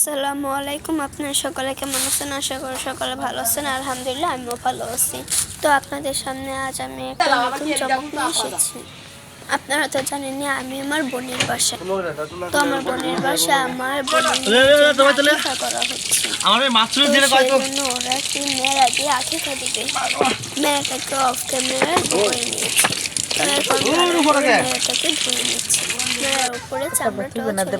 আসসালামু আলাইকুম আপনারা সকলে কেমন আছেন? আশা করি সকলে ভালো আছেন। আলহামদুলিল্লাহ আমিও ভালো আছি। তো আপনাদের সামনে আজ আমি একটা নতুন চমক নিয়ে এসেছি। আপনারা তো জানেনই আমি আমার বোনের বাসা। তো আমার বোনের বাসা আমার বোনের করা হচ্ছে। ওরা একটি মেয়েরা দিয়ে মেয়েটাকে অফ ক্যামেরা ধরে নিয়েছে। তো এখন মেয়েটাকে ধরে নিচ্ছে। মেয়ের উপরে নিয়েছে।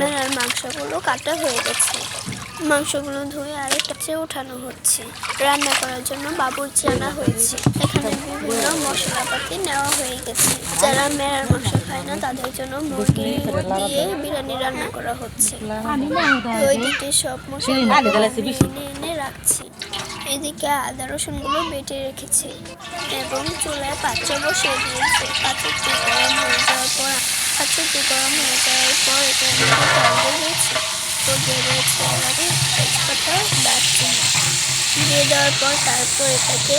মেলার মাংসগুলো কাটা হয়ে গেছে। মাংসগুলো ধুয়ে আরেকটা চেয়ে উঠানো হচ্ছে। রান্না করার জন্য বাবুর্চি আনা হয়েছে। এখানে বিভিন্ন মশলাপাতি নেওয়া হয়ে গেছে। যারা মেলার মাংস খায় না তাদের জন্য মুরগি দিয়ে বিরিয়ানি রান্না করা হচ্ছে। সব মশলা এনে রাখছি। এদিকে আদা রসুনগুলো বেটে রেখেছে এবং চুলায় পাত্র বসিয়ে দিয়েছে। পাত্রটি গরম হয়ে যাওয়ার পর, পাত্রটি গরম হয়ে যাওয়ার পর এটার মধ্যে তেল দিয়েছে। তো দিয়ে দিয়েছে এলাকে তেজপাতা, দারচিনি। দিয়ে দেওয়ার পর তারপর এটাকে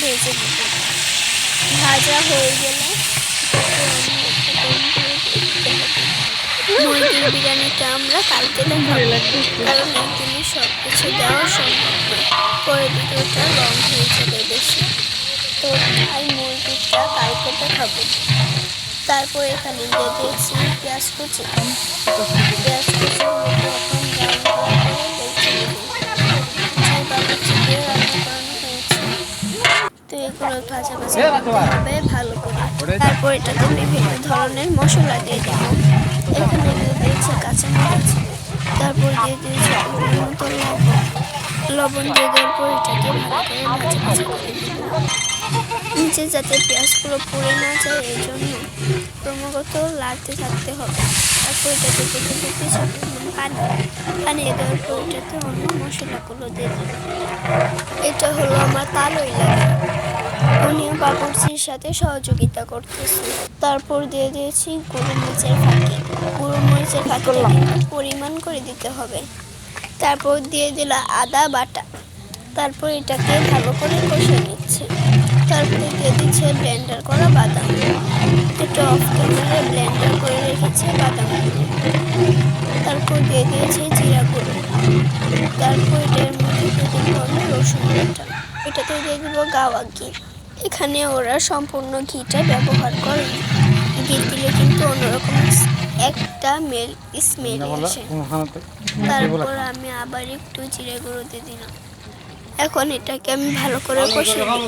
ভেজে নেব। ভাজা হয়ে গেলে বিরিয়ানিটা আমরা কালকে দেখাবো। কারণ একদিনে সব কিছু দেওয়া সম্ভব নয় পরে ভিডিওটা লং হয়ে যাবে বেশি। তো তাই মুরগিটা কালকে দেখাবো। তারপর এখানে দিয়ে দিয়েছি পেঁয়াজ কুচি। পেঁয়াজ কুচি এখন ব্রাউন এগুলো ভাজা ভাজা করতে হবে ভালো করে। তারপর এটাতে বিভিন্ন ধরনের মশলা দিয়ে দেবো। দিয়ে দিয়েছে মতো লবণ লবণ দিয়ে দেওয়ার পর এটাকে ভালো করে ভাজা ভাজা করে নিচে যাতে পেঁয়াজগুলো পুড়ে না যায় এই জন্য ক্রমাগত লাড়তে থাকতে হবে তারপর দিতে দিতে ছোট পানি পানি দেওয়ার পর এটাতে অন্য মশলাগুলো দিয়ে দেবো এটা হলো আমার কালো এলাকা উনিও বাবুর্চির সাথে সহযোগিতা করতেছে তারপর দিয়ে দিয়েছি গরু মরিচের ফাঁকি। মরিচের কিন্তু পরিমাণ করে দিতে হবে। তারপর দিয়ে দিল আদা বাটা। তারপর এটাকে ভালো করে কষে নিচ্ছে। তারপরে দিয়ে দিচ্ছে ব্লেন্ডার করা বাদাম। এটা অফ ক্যামেরায় ব্লেন্ডার করে রেখেছে বাদাম। তারপর দিয়ে দিয়েছে জিরা গুঁড়ো। তারপর এটার মধ্যে দিয়ে দিব আমি রসুন বাটা। এটাতে দিয়ে দিব গাওয়া ঘি। এখানে ওরা সম্পূর্ণ ঘিটা ব্যবহার করে ঘি দিলে কিন্তু অন্যরকম একটা মেল স্মেল আসে তারপর আমি আবার একটু জিরে গুঁড়ো দিয়ে দিলাম। এখন এটাকে আমি ভালো করে কষে নিই।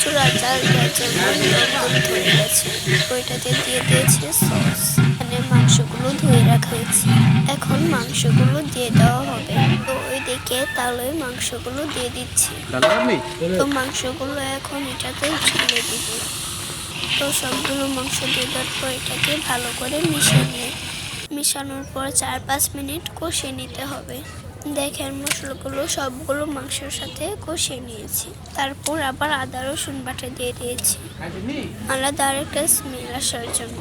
চুলা ধরে গেছে। ওইটাতে দিয়ে দিয়েছে সস। এখানে মাংসগুলো ধুয়ে রাখা হয়েছে। এখন মাংসগুলো দিয়ে দেওয়া হবে। তো ওইদিকে তাহলে মাংসগুলো দিয়ে দিচ্ছি। তো মাংসগুলো এখন এটাতে ঢেলে দিব। তো সবগুলো মাংস দেওয়ার পর এটাকে ভালো করে মিশিয়ে নিয়ে মিশানোর পর চার পাঁচ মিনিট কষিয়ে নিতে হবে। দেখেন মশলাগুলো সবগুলো মাংসের সাথে কষিয়ে নিয়েছি। তারপর আবার আদা, রসুন বাটা দিয়ে দিয়েছি। আলাদা আরেকটা স্মেল আসার জন্য।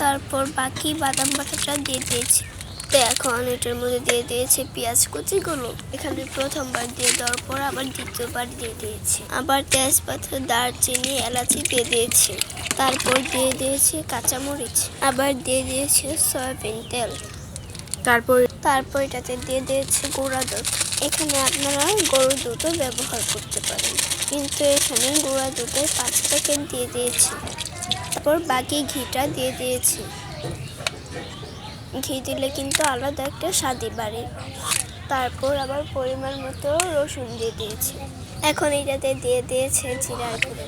তারপর বাকি বাদাম বাটাটা দিয়ে দিয়েছি। তো এখন এটার মধ্যে দিয়ে দিয়েছে পেঁয়াজ কুচিগুলো। এখানে প্রথমবার দিয়ে দেওয়ার পর আবার দ্বিতীয়বার দিয়ে দিয়েছি। আবার তেজপাতা দারচিনি এলাচি দিয়ে দিয়েছি। তারপর দিয়ে দিয়েছি কাঁচামরিচ। আবার দিয়ে দিয়েছে সয়াবিন তেল। তারপর তারপর এটাতে দিয়ে দিয়েছি গুঁড়া দুধ। এখানে আপনারা গরুর দুধও ব্যবহার করতে পারেন। কিন্তু এখানে গুঁড়া দুধের পাঁচ প্যাকেট দিয়ে দিয়েছি। তারপর বাকি ঘিটা দিয়ে দিয়েছি। ঘি দিলে কিন্তু আলাদা একটা স্বাদই বাড়ে। তারপর আবার পরিমাণ মতো রসুন দিয়ে দিয়েছি। এখন এটাতে দিয়ে দিয়েছে জিরার গুঁড়ো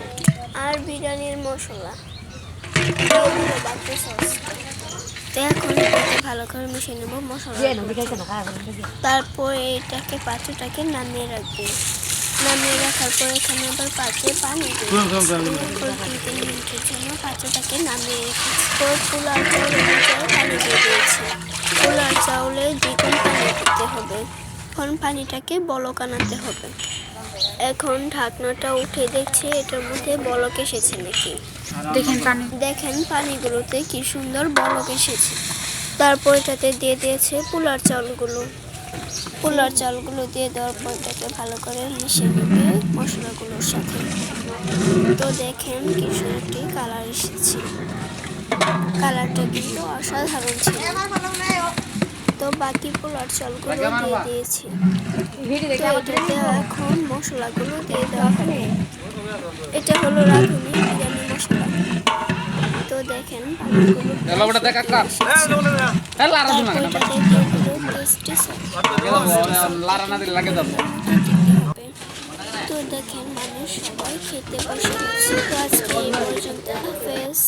আর বিরিয়ানির মশলা। তো এখন এটাকে ভালো করে মিশিয়ে নেব মশলা তারপর এটাকে পাত্রটাকে নামিয়ে রাখবে। নামিয়ে রাখার পর এখানে আবার পাত্রে পানি দিয়ে তারপর তিন মিনিটের জন্য পাত্রটাকে নামিয়ে রেখেছি তো পোলার চাউল অনুযায়ী পানি দিয়ে দিয়েছি। পোলার চাউলে দ্বিগুণ পানি দিতে হবে। এখন পানিটাকে বলক আনাতে হবে। এখন ঢাকনাটা উঠে দেখছি এটার মধ্যে বলক এসেছে নাকি? দেখেন পানি। দেখেন পানিগুলোতে কি সুন্দর বলক এসেছে। তারপর এটাতে দিয়ে দিয়েছে পোলার চালগুলো পোলার চালগুলো দিয়ে দেওয়ার পর এটাকে ভালো করে মিশিয়ে নেবে মশলাগুলোর সাথে। তো দেখেন কি সুন্দর একটি কালার এসেছে। কালারটা কিন্তু অসাধারণ ছিল। তো বাকি পোলার চালগুলো দিয়ে দিয়েছি। এটাতে এখন মশলাগুলো দিয়ে দেওয়া হবে। এটা হলো রাঁধুনি দেখেন। তো দেখেন মানুষ সবাই খেতে বসে তো আজকে এই পর্যন্ত হাফেজ।